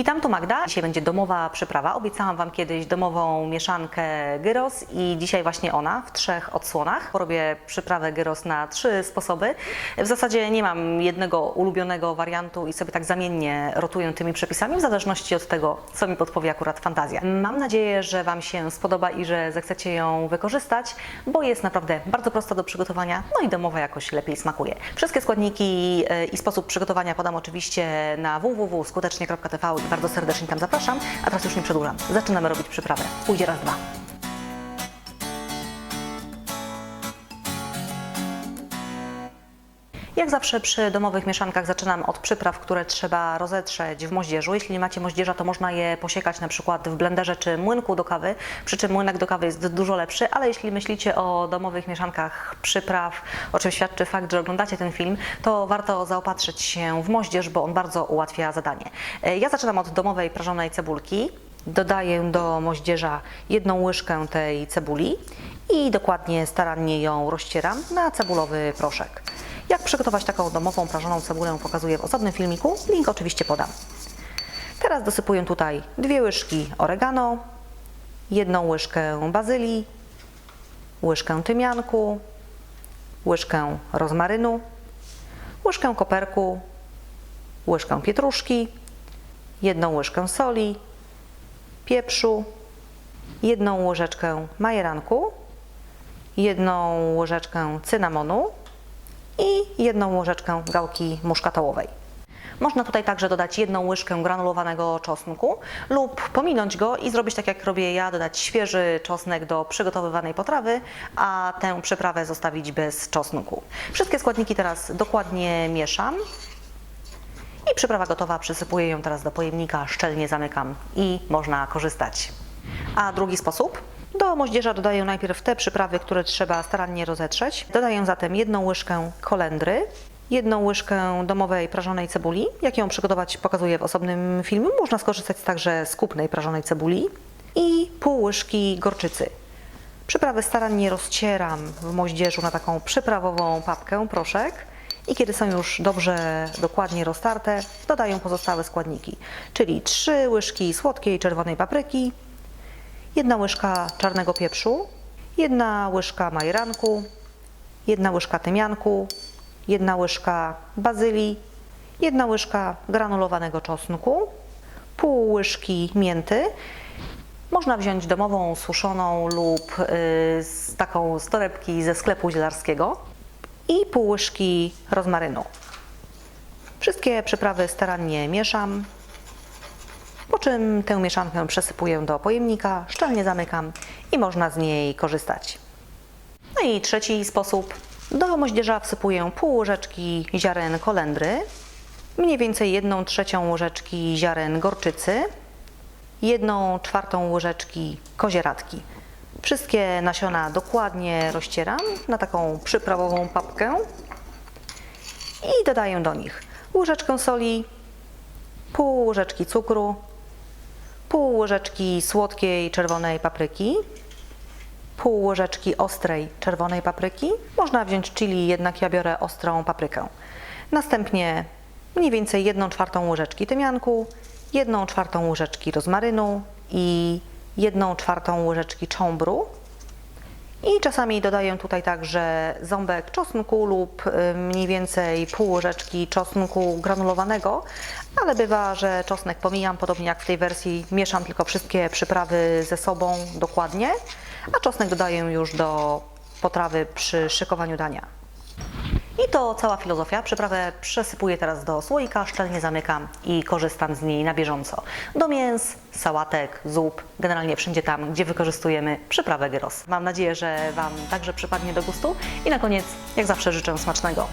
Witam, tu Magda. Dzisiaj będzie domowa przyprawa. Obiecałam Wam kiedyś domową mieszankę gyros i dzisiaj właśnie ona w trzech odsłonach. Robię przyprawę gyros na trzy sposoby. W zasadzie nie mam jednego ulubionego wariantu i sobie tak zamiennie rotuję tymi przepisami w zależności od tego, co mi podpowie akurat fantazja. Mam nadzieję, że Wam się spodoba i że zechcecie ją wykorzystać, bo jest naprawdę bardzo prosta do przygotowania, no i domowa jakoś lepiej smakuje. Wszystkie składniki e, i sposób przygotowania podam oczywiście na www.skutecznie.tv bardzo serdecznie tam zapraszam. A teraz już nie przedłużam. Zaczynamy robić przyprawę. Pójdzie raz, dwa. Zawsze przy domowych mieszankach zaczynam od przypraw, które trzeba rozetrzeć w moździerzu. Jeśli nie macie moździerza, to można je posiekać na przykład w blenderze czy młynku do kawy, przy czym młynek do kawy jest dużo lepszy, ale jeśli myślicie o domowych mieszankach przypraw, o czym świadczy fakt, że oglądacie ten film, to warto zaopatrzyć się w moździerz, bo on bardzo ułatwia zadanie. E, Ja zaczynam od domowej prażonej cebulki. Dodaję do moździerza jedną łyżkę tej cebuli i dokładnie, starannie ją rozcieram na cebulowy proszek. Jak przygotować taką domową prażoną cebulę pokazuję w osobnym filmiku, link oczywiście podam. Teraz dosypuję tutaj dwie łyżki oregano, jedną łyżkę bazylii, łyżkę tymianku, łyżkę rozmarynu, łyżkę koperku, łyżkę pietruszki, jedną łyżkę soli, pieprzu, jedną łyżeczkę majeranku, jedną łyżeczkę cynamonu i jedną łyżeczkę gałki muszkatołowej. Można tutaj także dodać jedną łyżkę granulowanego czosnku lub pominąć go i zrobić tak jak robię ja, dodać świeży czosnek do przygotowywanej potrawy, a tę przyprawę zostawić bez czosnku. Wszystkie składniki teraz dokładnie mieszam i przyprawa gotowa, przysypuję ją teraz do pojemnika, szczelnie zamykam i można korzystać. A drugi sposób? Do moździerza dodaję najpierw te przyprawy, które trzeba starannie rozetrzeć. Dodaję zatem jedną łyżkę kolendry, jedną łyżkę domowej prażonej cebuli. Jak ją przygotować pokazuję w osobnym filmie. Można skorzystać także z kupnej prażonej cebuli i pół łyżki gorczycy. Przyprawy starannie rozcieram w moździerzu na taką przyprawową papkę, proszek. I kiedy są już dobrze, dokładnie roztarte, dodaję pozostałe składniki, czyli 3 łyżki słodkiej czerwonej papryki, jedna łyżka czarnego pieprzu, jedna łyżka majeranku, jedna łyżka tymianku, jedna łyżka bazylii, jedna łyżka granulowanego czosnku, pół łyżki mięty. Można wziąć domową, suszoną lub y, z taką z torebki ze sklepu zielarskiego i pół łyżki rozmarynu. Wszystkie przyprawy starannie mieszam, czym tę mieszankę przesypuję do pojemnika, szczelnie zamykam i można z niej korzystać. No i trzeci sposób. Do moździerza wsypuję pół łyżeczki ziaren kolendry, mniej więcej jedną trzecią łyżeczki ziaren gorczycy, jedną czwartą łyżeczki kozieradki. Wszystkie nasiona dokładnie rozcieram na taką przyprawową papkę i dodaję do nich łyżeczkę soli, pół łyżeczki cukru, pół łyżeczki słodkiej czerwonej papryki, pół łyżeczki ostrej czerwonej papryki. Można wziąć chili, jednak ja biorę ostrą paprykę. Następnie mniej więcej 1 czwartą łyżeczki tymianku, 1 czwartą łyżeczki rozmarynu i 1 czwartą łyżeczki cząbru. I czasami dodaję tutaj także ząbek czosnku lub y, mniej więcej pół łyżeczki czosnku granulowanego, ale bywa, że czosnek pomijam, podobnie jak w tej wersji mieszam tylko wszystkie przyprawy ze sobą dokładnie, a czosnek dodaję już do potrawy przy szykowaniu dania. I to cała filozofia. Przyprawę przesypuję teraz do słoika, szczelnie zamykam i korzystam z niej na bieżąco. Do mięs, sałatek, zup, generalnie wszędzie tam, gdzie wykorzystujemy przyprawę gyros. Mam nadzieję, że Wam także przypadnie do gustu i na koniec, jak zawsze, życzę smacznego.